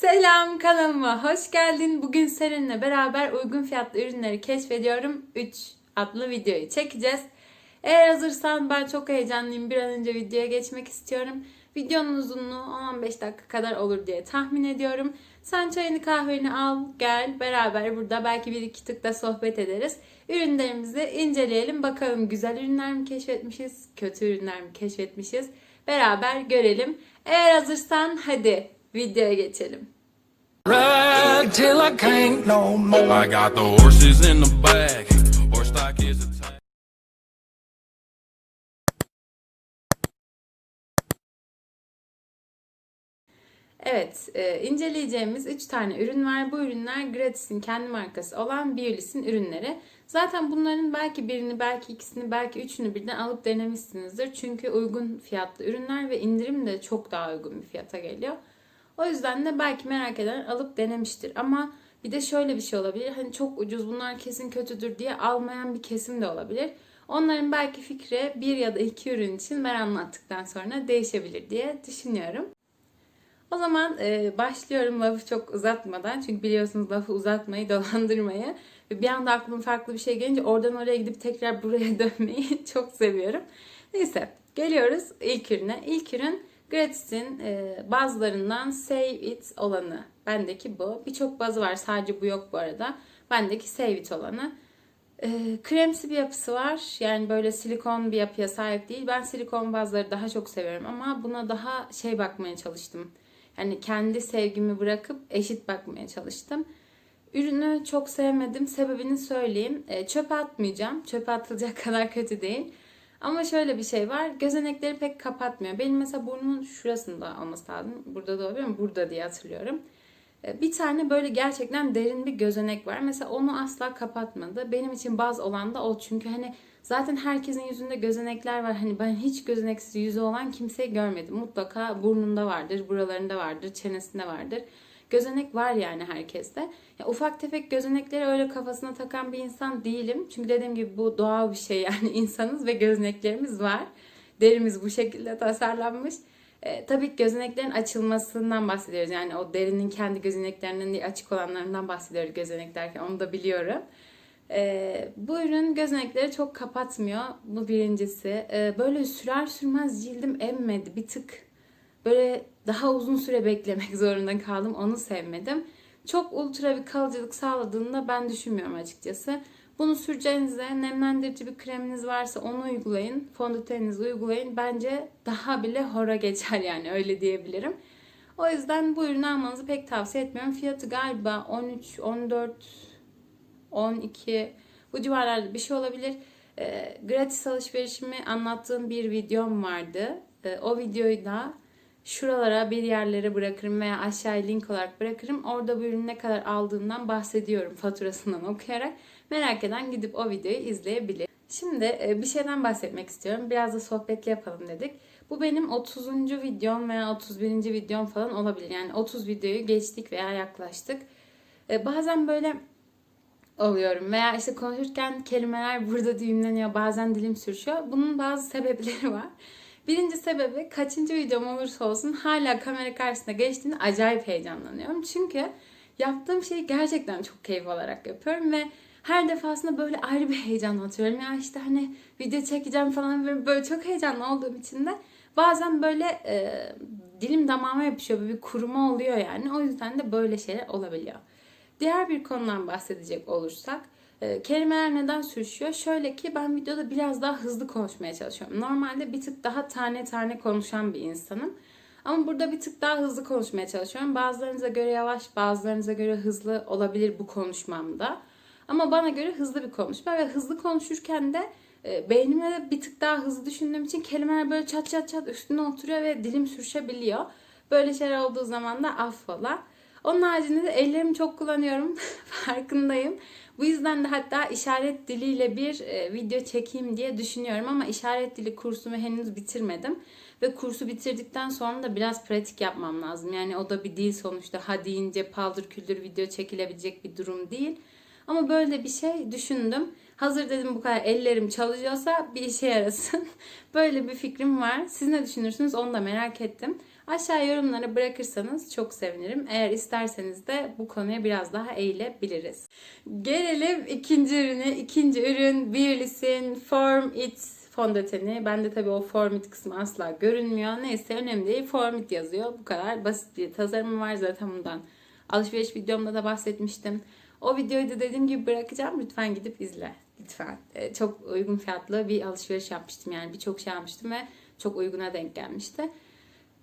Selam kanalıma hoş geldin. Bugün seninle beraber uygun fiyatlı ürünleri keşfediyorum. 3 adlı videoyu çekeceğiz. Eğer hazırsan ben çok heyecanlıyım. Bir an önce videoya geçmek istiyorum. Videonun uzunluğu 10-15 dakika kadar olur diye tahmin ediyorum. Sen çayını kahveni al gel beraber burada belki bir iki tık da sohbet ederiz. Ürünlerimizi inceleyelim bakalım güzel ürünler mi keşfetmişiz, kötü ürünler mi keşfetmişiz. Beraber görelim. Eğer hazırsan hadi videoya geçelim. Evet, e, inceleyeceğimiz 3 tane ürün var. Bu ürünler Gratis'in kendi markası olan Biolis'in ürünleri. Zaten bunların belki birini, belki ikisini, belki üçünü birden alıp denemişsinizdir. Çünkü uygun fiyatlı ürünler ve indirim de çok daha uygun bir fiyata geliyor. O yüzden de belki merak eden alıp denemiştir. Ama bir de şöyle bir şey olabilir. Hani çok ucuz bunlar kesin kötüdür diye almayan bir kesim de olabilir. Onların belki fikri bir ya da iki ürün için ben anlattıktan sonra değişebilir diye düşünüyorum. O zaman e, başlıyorum lafı çok uzatmadan. Çünkü biliyorsunuz lafı uzatmayı, dolandırmayı. Ve bir anda aklıma farklı bir şey gelince oradan oraya gidip tekrar buraya dönmeyi çok seviyorum. Neyse geliyoruz ilk ürüne. İlk ürün Gratis'in e, bazılarından Save It olanı. Bendeki bu. Birçok bazı var sadece bu yok bu arada. Bendeki Save It olanı. E, kremsi bir yapısı var. Yani böyle silikon bir yapıya sahip değil. Ben silikon bazları daha çok seviyorum ama buna daha şey bakmaya çalıştım. Yani kendi sevgimi bırakıp eşit bakmaya çalıştım. Ürünü çok sevmedim. Sebebini söyleyeyim. E, çöpe atmayacağım. Çöpe atılacak kadar kötü değil. Ama şöyle bir şey var. Gözenekleri pek kapatmıyor. Benim mesela burnumun şurasında olması lazım. Burada da olabilir mi? Burada diye hatırlıyorum. E, Bir tane böyle gerçekten derin bir gözenek var. Mesela onu asla kapatmadı. Benim için baz olan da o. Çünkü hani zaten herkesin yüzünde gözenekler var. Hani ben hiç gözeneksiz yüzü olan kimseyi görmedim. Mutlaka burnunda vardır, buralarında vardır, çenesinde vardır. Gözenek var yani herkeste. Ya ufak tefek gözenekleri öyle kafasına takan bir insan değilim. Çünkü dediğim gibi bu doğal bir şey yani insanız ve gözeneklerimiz var. Derimiz bu şekilde tasarlanmış. E, tabii ki gözeneklerin açılmasından bahsediyoruz. Yani o derinin kendi gözeneklerinden değil açık olanlarından bahsediyoruz gözenek derken onu da biliyorum. E, bu ürün gözenekleri çok kapatmıyor. Bu birincisi. E, böyle sürer sürmez cildim emmedi. Bir tık böyle daha uzun süre beklemek zorunda kaldım. Onu sevmedim. Çok ultra bir kalıcılık sağladığını da ben düşünmüyorum açıkçası. Bunu süreceğinize nemlendirici bir kreminiz varsa onu uygulayın. Fondöteninizi uygulayın. Bence daha bile hora geçer yani öyle diyebilirim. O yüzden bu ürünü almanızı pek tavsiye etmiyorum. Fiyatı galiba 13, 14, 12 bu civarlarda bir şey olabilir. E, gratis alışverişimi anlattığım bir videom vardı. E, o videoyu da şuralara bir yerlere bırakırım veya aşağıya link olarak bırakırım. Orada bu ürün ne kadar aldığından bahsediyorum faturasından okuyarak. Merak eden gidip o videoyu izleyebilir. Şimdi e, bir şeyden bahsetmek istiyorum. Biraz da sohbet yapalım dedik. Bu benim 30. videom veya 31. videom falan olabilir. Yani 30 videoyu geçtik veya yaklaştık. E, Bazen böyle oluyorum veya işte konuşurken kelimeler burada düğümleniyor bazen dilim sürüşüyor. Bunun bazı sebepleri var. Birinci sebebi kaçıncı videom olursa olsun hala kamera karşısına geçtiğinde acayip heyecanlanıyorum. Çünkü yaptığım şeyi gerçekten çok keyif alarak yapıyorum ve her defasında böyle ayrı bir heyecan atıyorum. Ya işte hani video çekeceğim falan böyle çok heyecanlı olduğum için de bazen böyle e, dilim damağıma yapışıyor. Böyle bir kuruma oluyor yani. O yüzden de böyle şeyler olabiliyor. Diğer bir konudan bahsedecek olursak kelimeler neden sürüşüyor? Şöyle ki ben videoda biraz daha hızlı konuşmaya çalışıyorum. Normalde bir tık daha tane tane konuşan bir insanım. Ama burada bir tık daha hızlı konuşmaya çalışıyorum. Bazılarınıza göre yavaş, bazılarınıza göre hızlı olabilir bu konuşmamda. Ama bana göre hızlı bir konuşma ve hızlı konuşurken de e, beynimle de bir tık daha hızlı düşündüğüm için kelimeler böyle çat çat çat üstüne oturuyor ve dilim sürüşebiliyor. Böyle şeyler olduğu zaman da affola. Onun haricinde de ellerimi çok kullanıyorum. Farkındayım. Bu yüzden de hatta işaret diliyle bir e, video çekeyim diye düşünüyorum ama işaret dili kursumu henüz bitirmedim. Ve kursu bitirdikten sonra da biraz pratik yapmam lazım. Yani o da bir dil sonuçta. Ha deyince paldır küldür video çekilebilecek bir durum değil. Ama böyle bir şey düşündüm. Hazır dedim bu kadar ellerim çalışıyorsa bir işe yarasın. böyle bir fikrim var. Siz ne düşünürsünüz onu da merak ettim. Aşağı yorumlara bırakırsanız çok sevinirim. Eğer isterseniz de bu konuya biraz daha eğilebiliriz. Gelelim ikinci ürüne. İkinci ürün Beauty's'in Form It fondöteni. Bende tabii o Form It kısmı asla görünmüyor. Neyse önemli değil. Form It yazıyor. Bu kadar basit bir tasarımı var zaten bundan. Alışveriş videomda da bahsetmiştim. O videoyu da dediğim gibi bırakacağım. Lütfen gidip izle. Lütfen. Ee, çok uygun fiyatlı bir alışveriş yapmıştım. Yani birçok şey almıştım ve çok uyguna denk gelmişti.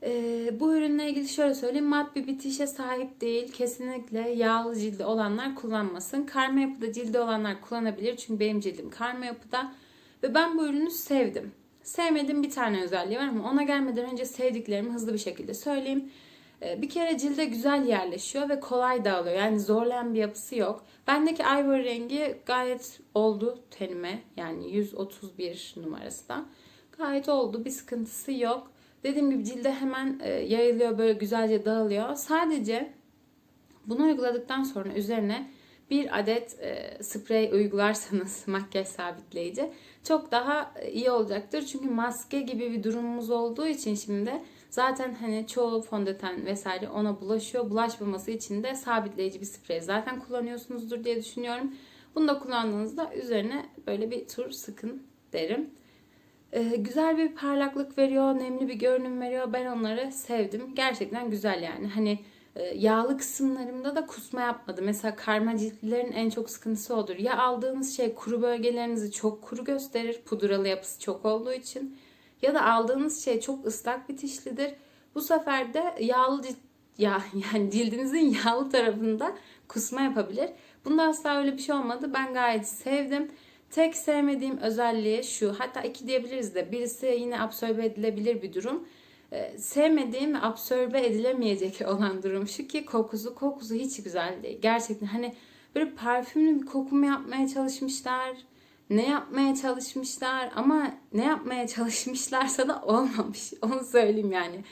Ee, bu ürünle ilgili şöyle söyleyeyim. Mat bir bitişe sahip değil. Kesinlikle yağlı cildi olanlar kullanmasın. Karma yapıda cildi olanlar kullanabilir. Çünkü benim cildim karma yapıda. Ve ben bu ürünü sevdim. Sevmediğim bir tane özelliği var ama ona gelmeden önce sevdiklerimi hızlı bir şekilde söyleyeyim. Ee, Bir kere cilde güzel yerleşiyor ve kolay dağılıyor. Yani zorlayan bir yapısı yok. Bendeki ivory rengi gayet oldu tenime. Yani 131 numarası da. Gayet oldu. Bir sıkıntısı yok. Dediğim gibi cilde hemen e, yayılıyor. Böyle güzelce dağılıyor. Sadece bunu uyguladıktan sonra üzerine bir adet e, sprey uygularsanız makyaj sabitleyici çok daha e, iyi olacaktır. Çünkü maske gibi bir durumumuz olduğu için şimdi zaten hani çoğu fondöten vesaire ona bulaşıyor. Bulaşmaması için de sabitleyici bir sprey zaten kullanıyorsunuzdur diye düşünüyorum. Bunu da kullandığınızda üzerine böyle bir tur sıkın derim. Ee, güzel bir parlaklık veriyor, nemli bir görünüm veriyor. Ben onları sevdim. Gerçekten güzel yani. Hani e, yağlı kısımlarımda da kusma yapmadı. Mesela karma ciltlilerin en çok sıkıntısı odur. Ya aldığınız şey kuru bölgelerinizi çok kuru gösterir. Pudralı yapısı çok olduğu için. Ya da aldığınız şey çok ıslak bitişlidir. Bu sefer de yağlı cilt, ya, yani cildinizin yağlı tarafında kusma yapabilir. Bunda asla öyle bir şey olmadı. Ben gayet sevdim. Tek sevmediğim özelliği şu. Hatta iki diyebiliriz de. Birisi yine absorbe edilebilir bir durum. Ee, sevmediğim ve absorbe edilemeyecek olan durum şu ki kokusu. Kokusu hiç güzel değil. Gerçekten hani böyle parfümlü bir koku yapmaya çalışmışlar? Ne yapmaya çalışmışlar? Ama ne yapmaya çalışmışlarsa da olmamış. Onu söyleyeyim yani.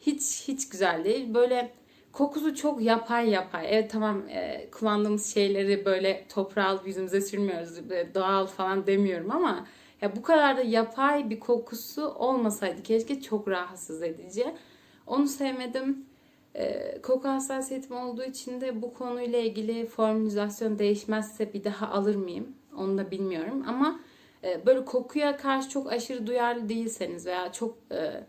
Hiç hiç güzel değil. Böyle Kokusu çok yapay yapay. Evet tamam e, kullandığımız şeyleri böyle toprağa yüzümüze sürmüyoruz. Böyle doğal falan demiyorum ama ya bu kadar da yapay bir kokusu olmasaydı keşke çok rahatsız edici. Onu sevmedim. E, koku hassasiyetim olduğu için de bu konuyla ilgili formülizasyon değişmezse bir daha alır mıyım? Onu da bilmiyorum ama e, böyle kokuya karşı çok aşırı duyarlı değilseniz veya çok e,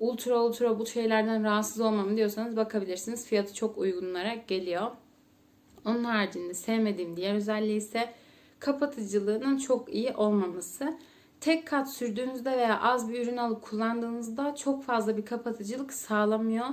ultra ultra bu şeylerden rahatsız olmam diyorsanız bakabilirsiniz. Fiyatı çok uygunlara geliyor. Onun haricinde sevmediğim diğer özelliği ise kapatıcılığının çok iyi olmaması. Tek kat sürdüğünüzde veya az bir ürün alıp kullandığınızda çok fazla bir kapatıcılık sağlamıyor.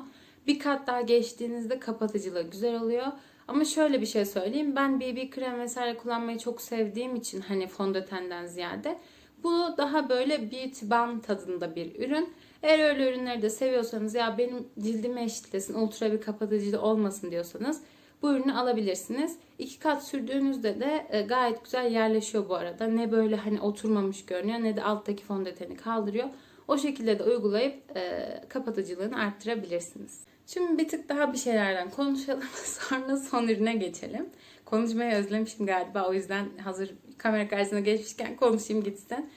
Bir kat daha geçtiğinizde kapatıcılığı güzel oluyor. Ama şöyle bir şey söyleyeyim. Ben BB krem vesaire kullanmayı çok sevdiğim için hani fondötenden ziyade bu daha böyle beauty balm tadında bir ürün. Eğer öyle ürünleri de seviyorsanız ya benim cildimi eşitlesin, ultra bir kapatıcı olmasın diyorsanız bu ürünü alabilirsiniz. İki kat sürdüğünüzde de e, gayet güzel yerleşiyor bu arada. Ne böyle hani oturmamış görünüyor ne de alttaki fondöteni kaldırıyor. O şekilde de uygulayıp e, kapatıcılığını arttırabilirsiniz. Şimdi bir tık daha bir şeylerden konuşalım. Sonra son ürüne geçelim. Konuşmayı özlemişim galiba. O yüzden hazır kamera karşısına geçmişken konuşayım gitsin.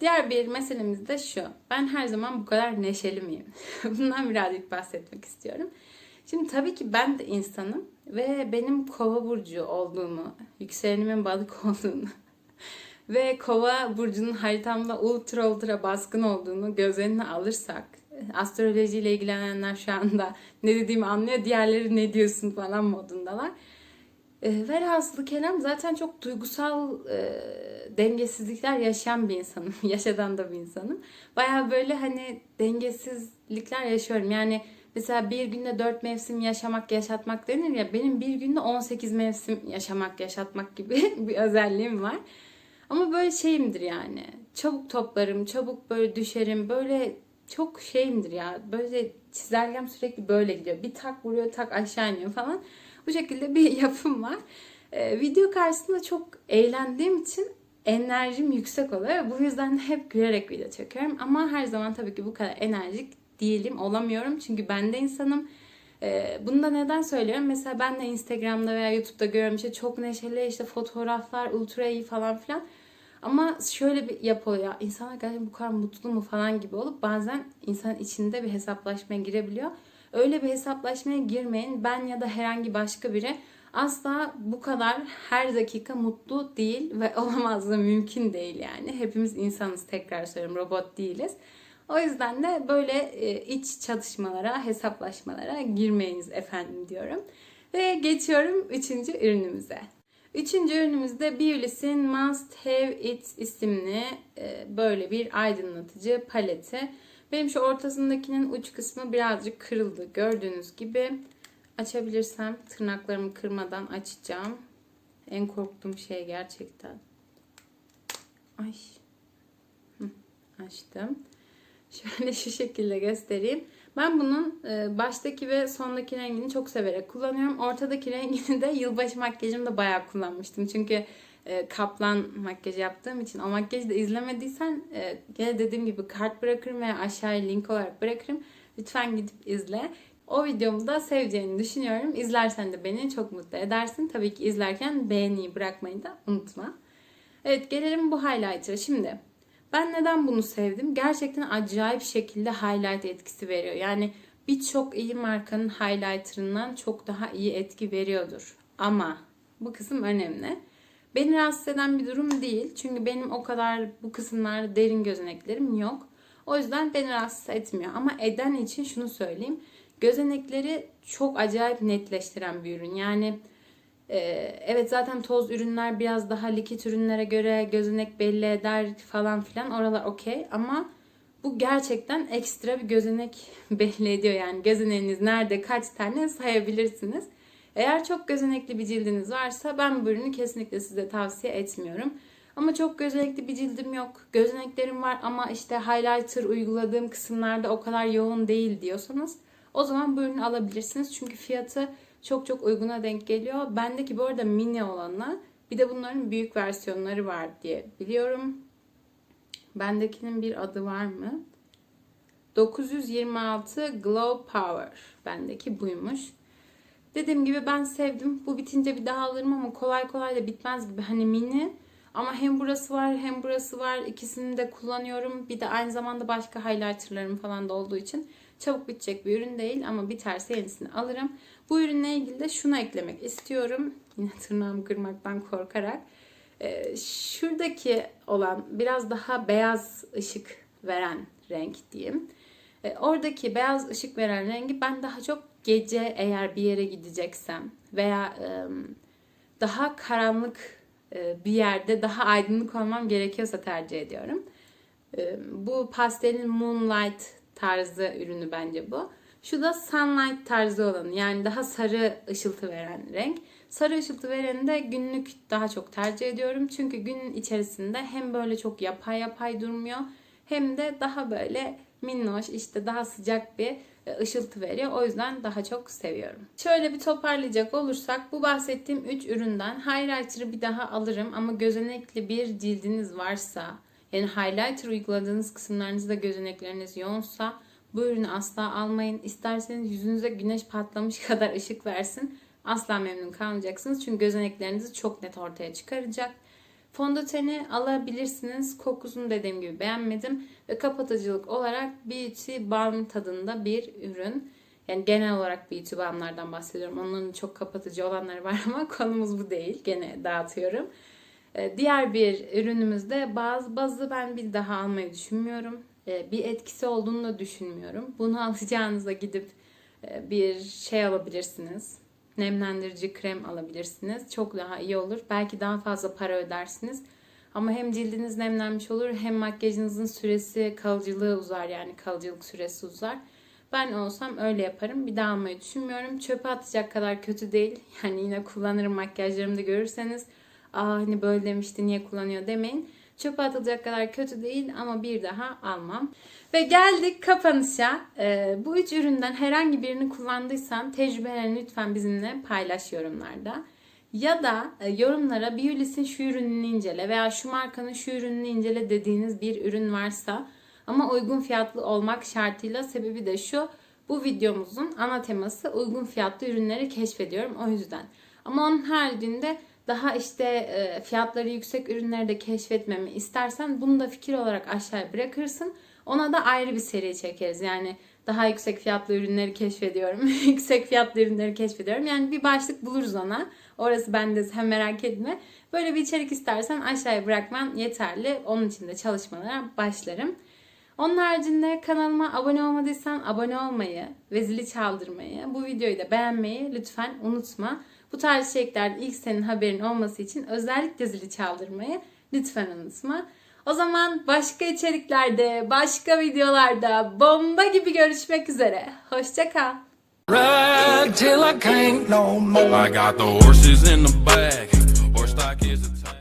Diğer bir meselemiz de şu. Ben her zaman bu kadar neşeli miyim? Bundan birazcık bahsetmek istiyorum. Şimdi tabii ki ben de insanım ve benim kova burcu olduğumu, yükselenimin balık olduğunu ve kova burcunun haritamda ultra ultra baskın olduğunu göz önüne alırsak astrolojiyle ilgilenenler şu anda ne dediğimi anlıyor. Diğerleri ne diyorsun falan modundalar. E, velhasılı zaten çok duygusal e, dengesizlikler yaşayan bir insanım. Yaşadan da bir insanım. Baya böyle hani dengesizlikler yaşıyorum. Yani mesela bir günde dört mevsim yaşamak, yaşatmak denir ya. Benim bir günde 18 mevsim yaşamak, yaşatmak gibi bir özelliğim var. Ama böyle şeyimdir yani. Çabuk toplarım, çabuk böyle düşerim. Böyle çok şeyimdir ya. Böyle çizelgem sürekli böyle gidiyor. Bir tak vuruyor, tak aşağı iniyor falan. Bu şekilde bir yapım var. Ee, video karşısında çok eğlendiğim için enerjim yüksek oluyor. Bu yüzden hep gülerek video çekiyorum. Ama her zaman tabii ki bu kadar enerjik değilim, olamıyorum. Çünkü ben de insanım. Ee, bunu da neden söylüyorum? Mesela ben de Instagram'da veya YouTube'da görüyorum işte çok neşeli işte fotoğraflar, ultra iyi falan filan. Ama şöyle bir yapıyor ya insanlar gerçekten bu kadar mutlu mu falan gibi olup bazen insanın içinde bir hesaplaşmaya girebiliyor. Öyle bir hesaplaşmaya girmeyin. Ben ya da herhangi başka biri asla bu kadar her dakika mutlu değil ve olamaz da mümkün değil yani. Hepimiz insanız tekrar söylüyorum robot değiliz. O yüzden de böyle e, iç çatışmalara, hesaplaşmalara girmeyiniz efendim diyorum. Ve geçiyorum üçüncü ürünümüze. Üçüncü ürünümüzde Beulis'in Must Have It isimli e, böyle bir aydınlatıcı paleti. Benim şu ortasındakinin uç kısmı birazcık kırıldı. Gördüğünüz gibi açabilirsem tırnaklarımı kırmadan açacağım. En korktuğum şey gerçekten. Ay. Açtım. Şöyle şu şekilde göstereyim. Ben bunun e, baştaki ve sondaki rengini çok severek kullanıyorum. Ortadaki rengini de yılbaşı makyajımda bayağı kullanmıştım. Çünkü e, kaplan makyajı yaptığım için o makyajı da izlemediysen e, gene dediğim gibi kart bırakırım veya aşağıya link olarak bırakırım. Lütfen gidip izle. O videomu da seveceğini düşünüyorum. İzlersen de beni çok mutlu edersin. Tabii ki izlerken beğeniyi bırakmayı da unutma. Evet gelelim bu highlighter'a. Şimdi ben neden bunu sevdim? Gerçekten acayip şekilde highlight etkisi veriyor. Yani birçok iyi markanın highlighter'ından çok daha iyi etki veriyordur. Ama bu kısım önemli. Beni rahatsız eden bir durum değil. Çünkü benim o kadar bu kısımlarda derin gözeneklerim yok. O yüzden beni rahatsız etmiyor. Ama eden için şunu söyleyeyim. Gözenekleri çok acayip netleştiren bir ürün. Yani ee, evet zaten toz ürünler biraz daha likit ürünlere göre gözenek belli eder falan filan oralar okey ama bu gerçekten ekstra bir gözenek belli ediyor yani gözeneğiniz nerede kaç tane sayabilirsiniz. Eğer çok gözenekli bir cildiniz varsa ben bu ürünü kesinlikle size tavsiye etmiyorum. Ama çok gözenekli bir cildim yok. Gözeneklerim var ama işte highlighter uyguladığım kısımlarda o kadar yoğun değil diyorsanız o zaman bu ürünü alabilirsiniz. Çünkü fiyatı çok çok uyguna denk geliyor. Bendeki bu arada mini olanı bir de bunların büyük versiyonları var diye biliyorum. Bendekinin bir adı var mı? 926 Glow Power. Bendeki buymuş. Dediğim gibi ben sevdim. Bu bitince bir daha alırım ama kolay kolay da bitmez gibi. Hani mini ama hem burası var hem burası var. İkisini de kullanıyorum. Bir de aynı zamanda başka highlighterlarım falan da olduğu için çabuk bitecek bir ürün değil ama biterse yenisini alırım. Bu ürünle ilgili de şunu eklemek istiyorum. Yine tırnağımı kırmaktan korkarak. Ee, şuradaki olan biraz daha beyaz ışık veren renk diyeyim. Ee, oradaki beyaz ışık veren rengi ben daha çok gece eğer bir yere gideceksem veya daha karanlık e, bir yerde daha aydınlık olmam gerekiyorsa tercih ediyorum. Bu pastelin Moonlight tarzı ürünü bence bu. Şu da sunlight tarzı olanı yani daha sarı ışıltı veren renk. Sarı ışıltı vereni de günlük daha çok tercih ediyorum. Çünkü günün içerisinde hem böyle çok yapay yapay durmuyor hem de daha böyle minnoş işte daha sıcak bir ışıltı veriyor. O yüzden daha çok seviyorum. Şöyle bir toparlayacak olursak bu bahsettiğim 3 üründen highlighter'ı bir daha alırım ama gözenekli bir cildiniz varsa yani highlighter uyguladığınız kısımlarınızda gözenekleriniz yoğunsa bu ürünü asla almayın. İsterseniz yüzünüze güneş patlamış kadar ışık versin. Asla memnun kalmayacaksınız. Çünkü gözeneklerinizi çok net ortaya çıkaracak. Fondöteni alabilirsiniz. Kokusunu dediğim gibi beğenmedim. Ve kapatıcılık olarak Beauty Balm tadında bir ürün. Yani genel olarak Beauty Balm'lardan bahsediyorum. Onların çok kapatıcı olanları var ama konumuz bu değil. Gene dağıtıyorum. Ee, Diğer bir ürünümüzde bazı bazı ben bir daha almayı düşünmüyorum. Ee, Bir etkisi olduğunu da düşünmüyorum. Bunu alacağınızda gidip e, bir şey alabilirsiniz. Nemlendirici krem alabilirsiniz. Çok daha iyi olur. Belki daha fazla para ödersiniz. Ama hem cildiniz nemlenmiş olur hem makyajınızın süresi, kalıcılığı uzar yani kalıcılık süresi uzar. Ben olsam öyle yaparım. Bir daha almayı düşünmüyorum. Çöpe atacak kadar kötü değil. Yani yine kullanırım makyajlarımda görürseniz. Aa hani böyle demişti niye kullanıyor demeyin. Çöpe atılacak kadar kötü değil ama bir daha almam. Ve geldik kapanışa. Ee, bu üç üründen herhangi birini kullandıysan tecrübelerini lütfen bizimle paylaş yorumlarda. Ya da e, yorumlara Biolis'in şu ürününü incele veya şu markanın şu ürününü incele dediğiniz bir ürün varsa ama uygun fiyatlı olmak şartıyla sebebi de şu. Bu videomuzun ana teması uygun fiyatlı ürünleri keşfediyorum o yüzden. Ama onun haricinde daha işte e, fiyatları yüksek ürünleri de keşfetmemi istersen bunu da fikir olarak aşağıya bırakırsın. Ona da ayrı bir seri çekeriz. Yani daha yüksek fiyatlı ürünleri keşfediyorum. yüksek fiyatlı ürünleri keşfediyorum. Yani bir başlık buluruz ona. Orası bende sen merak etme. Böyle bir içerik istersen aşağıya bırakman yeterli. Onun için de çalışmalara başlarım. Onun haricinde kanalıma abone olmadıysan abone olmayı ve zili çaldırmayı, bu videoyu da beğenmeyi lütfen unutma. Bu tarz içeriklerden ilk senin haberin olması için özellikle zili çaldırmayı lütfen unutma. O zaman başka içeriklerde, başka videolarda bomba gibi görüşmek üzere. Hoşça kal. Ride till I can't no more. I got the horses in the back. Horse stock is a